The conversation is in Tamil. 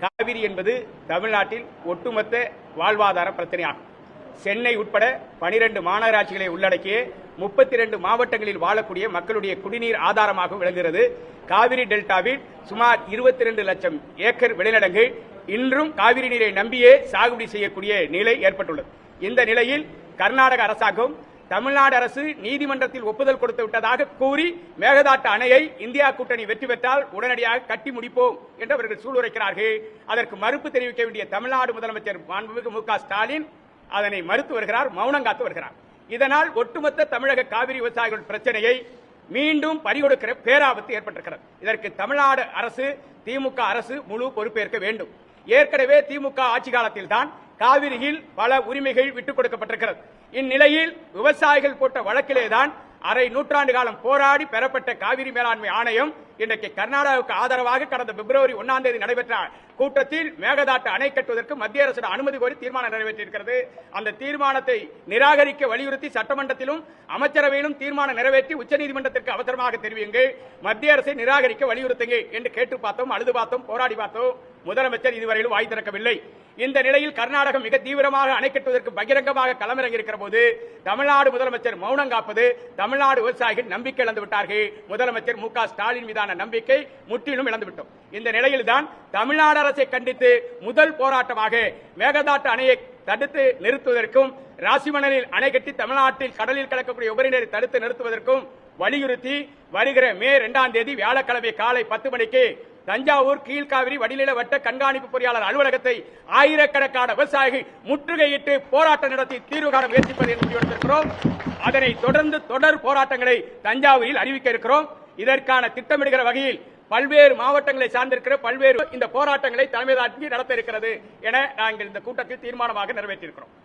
காவிரி என்பது தமிழ்நாட்டில் ஒட்டுமொத்த வாழ்வாதார பிரச்சனையாகும். சென்னை உட்பட பனிரெண்டு மாநகராட்சிகளை உள்ளடக்கிய முப்பத்தி ரெண்டு மாவட்டங்களில் வாழக்கூடிய மக்களுடைய குடிநீர் ஆதாரமாக விளங்குகிறது. காவிரி டெல்டாவில் சுமார் இருபத்தி ரெண்டு லட்சம் ஏக்கர் விளைநிலங்கள் இன்றும் காவிரி நீரை நம்பியே சாகுபடி செய்யக்கூடிய நிலை ஏற்பட்டுள்ளது. இந்த நிலையில் கர்நாடக அரசாங்கம் தமிழ்நாடு அரசு நீதிமன்றத்தில் ஒப்புதல் கொடுத்து விட்டதாக கூறி மேகதாட்டு அணையை இந்தியா கூட்டணி வெற்றி பெற்றால் உடனடியாக கட்டி முடிப்போம் என்று அவர்கள் சூளுரைக்கிறார்கள். அதற்கு மறுப்பு தெரிவிக்க வேண்டிய தமிழ்நாடு முதலமைச்சர் மாண்புமிகு மு க ஸ்டாலின் அதனை மறுத்து வருகிறார் மௌனம் காத்து வருகிறார். இதனால் ஒட்டுமொத்த தமிழக காவிரி விவசாயிகள் பிரச்சனையை மீண்டும் பறிகொடுக்கிற பேராபத்து ஏற்பட்டிருக்கிறது. இதற்கு தமிழ்நாடு அரசு திமுக அரசு முழு பொறுப்பேற்க வேண்டும். ஏற்கனவே திமுக ஆட்சி காலத்தில் தான் காவிரியில் பல உரிமைகள் விட்டுக் கொடுக்கப்பட்டிருக்கிறது. இந்நிலையில் விவசாயிகள் போட்ட வழக்கிலேதான் அரை நூற்றாண்டு காலம் போராடி பெறப்பட்ட காவிரி மேலாண்மை ஆணையம் இன்றைக்கு கர்நாடகாவுக்கு ஆதரவாக கடந்த பிப்ரவரி ஒன்னாம் தேதி நடைபெற்ற கூட்டத்தில் மேகதாட்டு அணை கட்டுவதற்கு மத்திய அரசு அனுமதி கோரி தீர்மானம் நிறைவேற்றியிருக்கிறது. அந்த தீர்மானத்தை நிராகரிக்க வலியுறுத்தி சட்டமன்றத்திலும் அமைச்சரவையிலும் தீர்மானம் நிறைவேற்றி உச்சநீதிமன்றத்திற்கு அவசரமாக தெரிவியுங்கள். மத்திய அரசை நிராகரிக்க வலியுறுத்துங்கள் என்று கேட்டு பார்த்தோம் அழுது பார்த்தோம் போராடி பார்த்தோம். முதலமைச்சர் இதுவரையிலும் வாய் திறக்கவில்லை. இந்த நிலையில் கர்நாடகம் மிக தீவிரமாக அணை கட்டுவதற்கு பகிரங்கமாக களமிறங்கியிருக்கிற போது தமிழ்நாடு முதலமைச்சர் மௌனம் காப்பது தமிழ்நாடு விவசாயிகள் நம்பிக்கை இழந்து விட்டார்கள். முதலமைச்சர் மு ஸ்டாலின் மீதான நம்பிக்கை முற்றிலும் இழந்துவிட்டோம். இந்த நிலையில் தான் தமிழ்நாடு அரசை கண்டித்து முதல் போராட்டமாக மேகதாட்டு அணையை தடுத்து நிறுத்துவதற்கும் ராசிமணலில் அணை கட்டி தமிழ்நாட்டில் கடலில் கலக்கக்கூடிய உபரிநீரை தடுத்து நிறுத்துவதற்கும் வலியுறுத்தி வருகிற மே இரண்டாம் தேதி வியாழக்கிழமை காலை பத்து மணிக்கு தஞ்சாவூர் கீழ்காவிரி வடிநில வட்ட கண்காணிப்பு பொறியாளர் அலுவலகத்தை ஆயிரக்கணக்கான விவசாயிகள் முற்றுகையிட்டு போராட்டம் நடத்தி தீர்வு காண முயற்சிப்பது என்று முடிவெடுத்திருக்கிறோம். அதனை தொடர்ந்து தொடர் போராட்டங்களை தஞ்சாவூரில் அறிவிக்க இருக்கிறோம். இதற்கான திட்டமிடுகிற வகையில் பல்வேறு மாவட்டங்களை சார்ந்திருக்கிற பல்வேறு இந்த போராட்டங்களை தலைமை தாங்கி நடத்த இருக்கிறது என நாங்கள் இந்த கூட்டத்தில் தீர்மானமாக நிறைவேற்றியிருக்கிறோம்.